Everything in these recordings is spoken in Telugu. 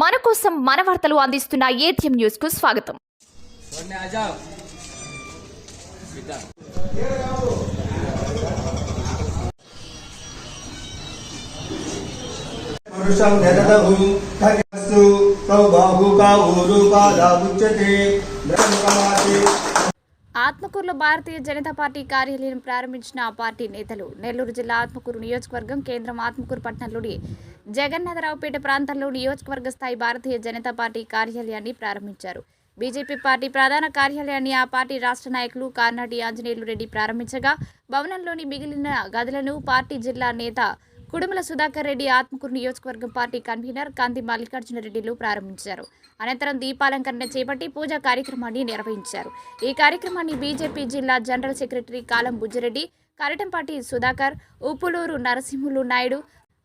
మన కోసం మన వార్తలు అందిస్తున్న ఏటీఎం న్యూస్కు స్వాగతం. పురుషం ప్రభు బాహు కాహు ఆత్మకూరులో భారతీయ జనతా పార్టీ కార్యాలయం ప్రారంభించిన ఆ పార్టీ నేతలు నెల్లూరు జిల్లా ఆత్మకూరు నియోజకవర్గం కేంద్రం ఆత్మకూరు పట్టణంలోని జగన్నాథరావుపేట ప్రాంతంలో నియోజకవర్గ స్థాయి భారతీయ జనతా పార్టీ కార్యాలయాన్ని ప్రారంభించారు. బీజేపీ పార్టీ ప్రధాన కార్యాలయాన్ని ఆ పార్టీ రాష్ట్ర నాయకులు కార్నాటి ఆంజనేయులు రెడ్డి ప్రారంభించగా భవనంలోని మిగిలిన గదులను పార్టీ జిల్లా నేత కుడుమల సుధాకర్ రెడ్డి ఆత్మకూరు నియోజకవర్గం పార్టీ కన్వీనర్ కాంతి మల్లికార్జున రెడ్డిలు ప్రారంభించారు. అనంతరం దీపాలంకరణ చేపట్టి పూజా కార్యక్రమాన్ని నిర్వహించారు. ఈ కార్యక్రమాన్ని బీజేపీ జిల్లా జనరల్ సెక్రటరీ కాలం బుజ్జిరెడ్డి కరటంపాటి సుధాకర్ ఉప్పులూరు నరసింహులు నాయుడు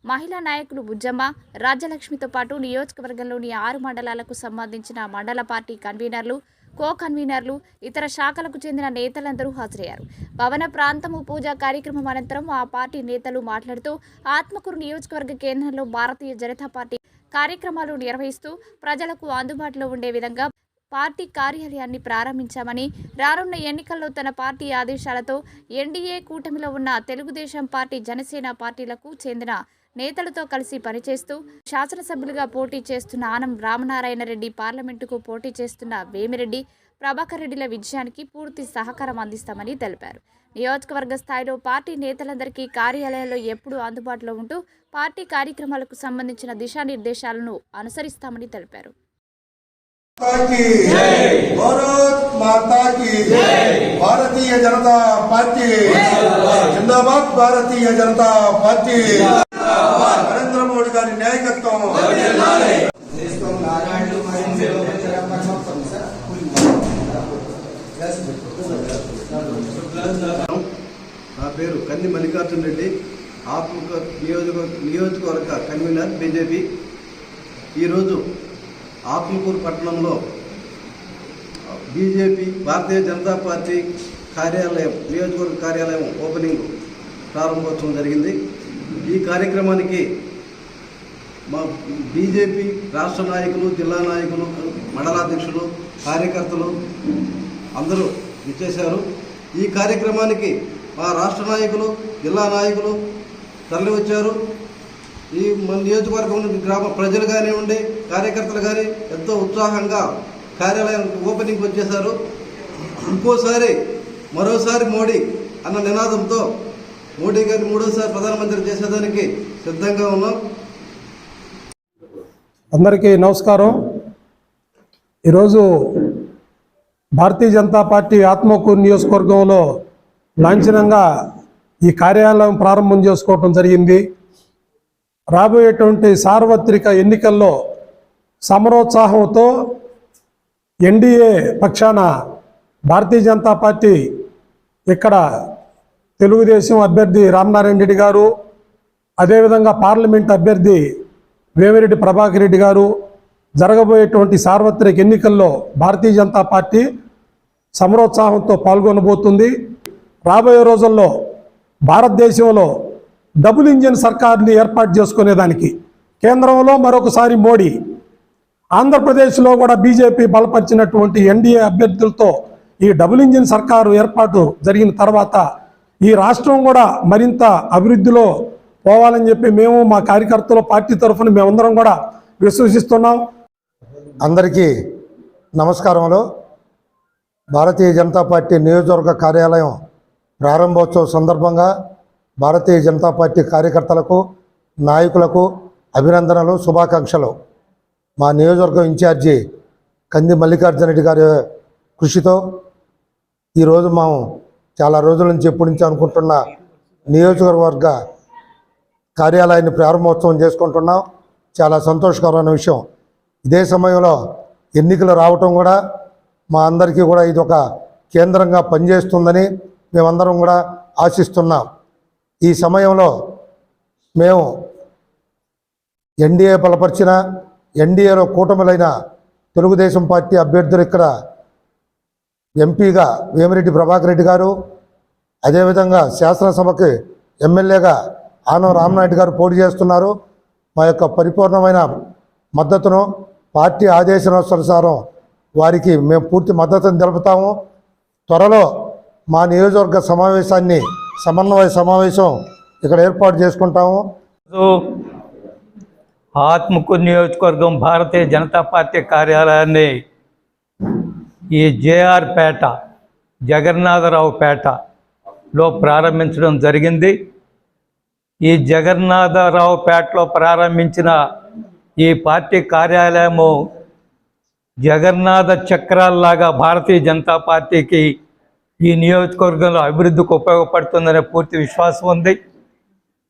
మహిళా నాయకులు బుజ్జమ్మ రాజ్యలక్ష్మితో పాటు నియోజకవర్గంలోని ఆరు మండలాలకు సంబంధించిన మండల పార్టీ కన్వీనర్లు కో కన్వీనర్లు ఇతర శాఖలకు చెందిన నేతలందరూ హాజరయ్యారు. భవన ప్రాంతము పూజా కార్యక్రమం అనంతరం ఆ పార్టీ నేతలు మాట్లాడుతూ ఆత్మకూరు నియోజకవర్గ కేంద్రంలో భారతీయ జనతా పార్టీ కార్యక్రమాలు నిర్వహిస్తూ ప్రజలకు అందుబాటులో ఉండే విధంగా పార్టీ కార్యాలయాన్ని ప్రారంభించామని రానున్న ఎన్నికల్లో తన పార్టీ ఆదేశాలతో ఎన్డీఏ కూటమిలో ఉన్న తెలుగుదేశం పార్టీ జనసేన పార్టీలకు చెందిన నేతలతో కలిసి పనిచేస్తూ శాసనసభ్యులుగా పోటీ చేస్తున్న ఆనం రామనారాయణ రెడ్డి పార్లమెంటుకు పోటీ చేస్తున్న వేమిరెడ్డి ప్రభాకర్ రెడ్డిల విజయానికి పూర్తి సహకారం అందిస్తామని తెలిపారు. నియోజకవర్గ స్థాయిలో పార్టీ నేతలందరికీ కార్యాలయాల్లో ఎప్పుడూ అందుబాటులో ఉంటూ పార్టీ కార్యక్రమాలకు సంబంధించిన దిశానిర్దేశాలను అనుసరిస్తామని తెలిపారు. భారతీయ జనతా పార్టీ. జిందాబాద్ భారతీయ జనతా పార్టీ. నరేంద్ర మోడీ గారి నాయకత్వం. నా పేరు కంది మల్లికార్జున రెడ్డి. ఆత్మక నియోజక నియోజకవర్గ కన్వీనర్ బీజేపీ. ఈరోజు ఆత్మకూరు పట్టణంలో బీజేపీ భారతీయ జనతా పార్టీ కార్యాలయం నియోజకవర్గ కార్యాలయం ఓపెనింగ్ ప్రారంభోత్సవం జరిగింది. ఈ కార్యక్రమానికి మా బీజేపీ రాష్ట్ర నాయకులు జిల్లా నాయకులు మండలాధ్యక్షులు కార్యకర్తలు అందరూ ఇచ్చేశారు ఈ కార్యక్రమానికి మా రాష్ట్ర నాయకులు జిల్లా నాయకులు తరలి వచ్చారు. ఈ మన నియోజకవర్గం నుండి గ్రామ ప్రజలు కానివ్వండి కార్యకర్తలు కానీ ఎంతో ఉత్సాహంగా కార్యాలయం ఓపెనింగ్ వచ్చేశారు. ఇంకోసారి మరోసారి మోడీ అన్న నినాదంతో మోడీ గారిని మూడోసారి ప్రధానమంత్రి చేసేదానికి సిద్ధంగా ఉన్నాం. అందరికీ నమస్కారం. ఈరోజు భారతీయ జనతా పార్టీ ఆత్మకూరు నియోజకవర్గంలో లాంఛనంగా ఈ కార్యాలయం ప్రారంభం చేసుకోవటం జరిగింది. రాబోయేటువంటి సార్వత్రిక ఎన్నికల్లో సమరోత్సాహంతో ఎన్డీఏ పక్షాన భారతీయ జనతా పార్టీ ఇక్కడ తెలుగుదేశం అభ్యర్థి రామనారాయణ రెడ్డి గారు అదేవిధంగా పార్లమెంట్ అభ్యర్థి వేమిరెడ్డి ప్రభాకర్ రెడ్డి గారు జరగబోయేటువంటి సార్వత్రిక ఎన్నికల్లో భారతీయ జనతా పార్టీ సమరోత్సాహంతో పాల్గొనబోతుంది. రాబోయే రోజుల్లో భారతదేశంలో డబుల్ ఇంజిన్ సర్కార్ని ఏర్పాటు చేసుకునేదానికి కేంద్రంలో మరొకసారి మోడీ ఆంధ్రప్రదేశ్లో కూడా బీజేపీ బలపరిచినటువంటి ఎన్డీఏ అభ్యర్థులతో ఈ డబుల్ ఇంజిన్ సర్కారు ఏర్పాటు జరిగిన తర్వాత ఈ రాష్ట్రం కూడా మరింత అభివృద్ధిలో పోవాలని చెప్పి మేము మా కార్యకర్తలు పార్టీ తరఫున మేమందరం కూడా విశ్వసిస్తున్నాం. అందరికీ నమస్కారములు. భారతీయ జనతా పార్టీ నియోజకవర్గ కార్యాలయం ప్రారంభోత్సవ సందర్భంగా భారతీయ జనతా పార్టీ కార్యకర్తలకు నాయకులకు అభినందనలు శుభాకాంక్షలు. మా నియోజకవర్గం ఇన్ఛార్జి కంది మల్లికార్జున రెడ్డి గారి కృషితో ఈరోజు మేము చాలా రోజుల నుంచి ఎప్పటి నుంచి అనుకుంటున్న నియోజకవర్గ కార్యాలయాన్ని ప్రారంభోత్సవం చేసుకుంటున్నాం. చాలా సంతోషకరమైన విషయం. ఇదే సమయంలో ఎన్నికలు రావటం కూడా మా అందరికీ కూడా ఇది ఒక కేంద్రంగా పనిచేస్తుందని మేమందరం కూడా ఆశిస్తున్నాం. ఈ సమయంలో మేము ఎన్డీఏ బలపరిచిన ఎన్డీఏలో కూటమిలైన తెలుగుదేశం పార్టీ అభ్యర్థులు ఇక్కడ ఎంపీగా వేమిరెడ్డి ప్రభాకర్ రెడ్డి గారు అదేవిధంగా శాసనసభకి ఎమ్మెల్యేగా ఆనవ రామనాయుడు గారు పోటీ చేస్తున్నారు. మా యొక్క పరిపూర్ణమైన మద్దతును పార్టీ ఆదేశానుసారం వారికి మేము పూర్తి మద్దతును తెలుపుతాము. త్వరలో మా నియోజకవర్గ సమావేశాన్ని సమన్వయ సమావేశం ఇక్కడ ఏర్పాటు చేసుకుంటాము. ఆత్మకూరు నియోజకవర్గం భారతీయ జనతా పార్టీ కార్యాలయాన్ని ఈ జేఆర్ పేట జగన్నాథరావు పేటలో ప్రారంభించడం జరిగింది. ఈ జగన్నాథరావు పేటలో ప్రారంభించిన ఈ పార్టీ కార్యాలయము జగన్నాథ చక్రాల్లాగా భారతీయ జనతా పార్టీకి ఈ నియోజకవర్గంలో అభివృద్ధికి ఉపయోగపడుతుందనే పూర్తి విశ్వాసం ఉంది.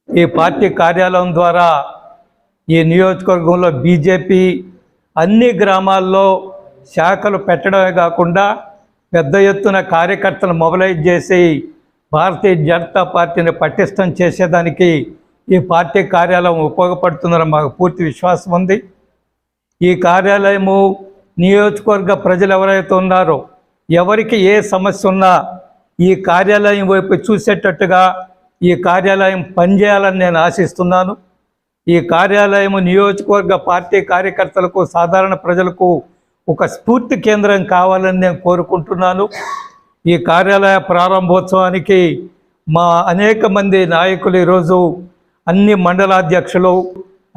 ఈ పార్టీ కార్యాలయం ద్వారా ఈ నియోజకవర్గంలో బీజేపీ అన్ని గ్రామాల్లో శాఖలు పెట్టడమే కాకుండా పెద్ద ఎత్తున కార్యకర్తలు మొబలైజ్ చేసి భారతీయ జనతా పార్టీని పటిష్టం చేసేదానికి ఈ పార్టీ కార్యాలయం ఉపయోగపడుతుందని మాకు పూర్తి విశ్వాసం ఉంది. ఈ కార్యాలయము నియోజకవర్గ ప్రజలు ఎవరైతే ఉన్నారో ఎవరికి ఏ సమస్య ఉన్నా ఈ కార్యాలయం వైపు చూసేటట్టుగా ఈ కార్యాలయం పనిచేయాలని నేను ఆశిస్తున్నాను. ఈ కార్యాలయం నియోజకవర్గ పార్టీ కార్యకర్తలకు సాధారణ ప్రజలకు ఒక స్ఫూర్తి కేంద్రం కావాలని నేను కోరుకుంటున్నాను. ఈ కార్యాలయ ప్రారంభోత్సవానికి మా అనేక మంది నాయకులు ఈరోజు అన్ని మండలాధ్యక్షులు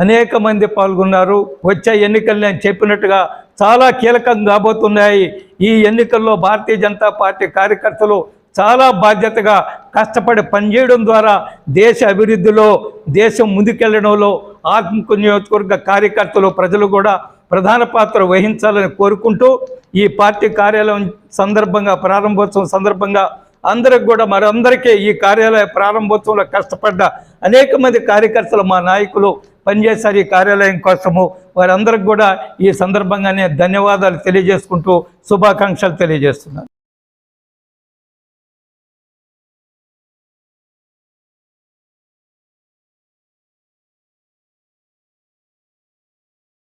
అనేక మంది పాల్గొన్నారు. వచ్చే ఎన్నికలు నేను చెప్పినట్టుగా చాలా కీలకం కాబోతున్నాయి. ఈ ఎన్నికల్లో భారతీయ జనతా పార్టీ కార్యకర్తలు చాలా బాధ్యతగా కష్టపడి పనిచేయడం ద్వారా దేశ అభివృద్ధిలో దేశం ముందుకెళ్ళడంలో ఆత్మకు నియోజకవర్గ కార్యకర్తలు ప్రజలు కూడా ప్రధాన పాత్ర వహించాలని కోరుకుంటూ ఈ పార్టీ కార్యాలయం సందర్భంగా ప్రారంభోత్సవం సందర్భంగా అందరికి కూడా మరందరికీ ఈ కార్యాలయ ప్రారంభోత్సవంలో కష్టపడ్డ అనేక మంది కార్యకర్తలు మా నాయకులు పనిచేశారు ఈ కార్యాలయం కోసము. వారందరికి కూడా ఈ సందర్భంగానే ధన్యవాదాలు తెలియజేసుకుంటూ శుభాకాంక్షలు తెలియజేస్తున్నాను.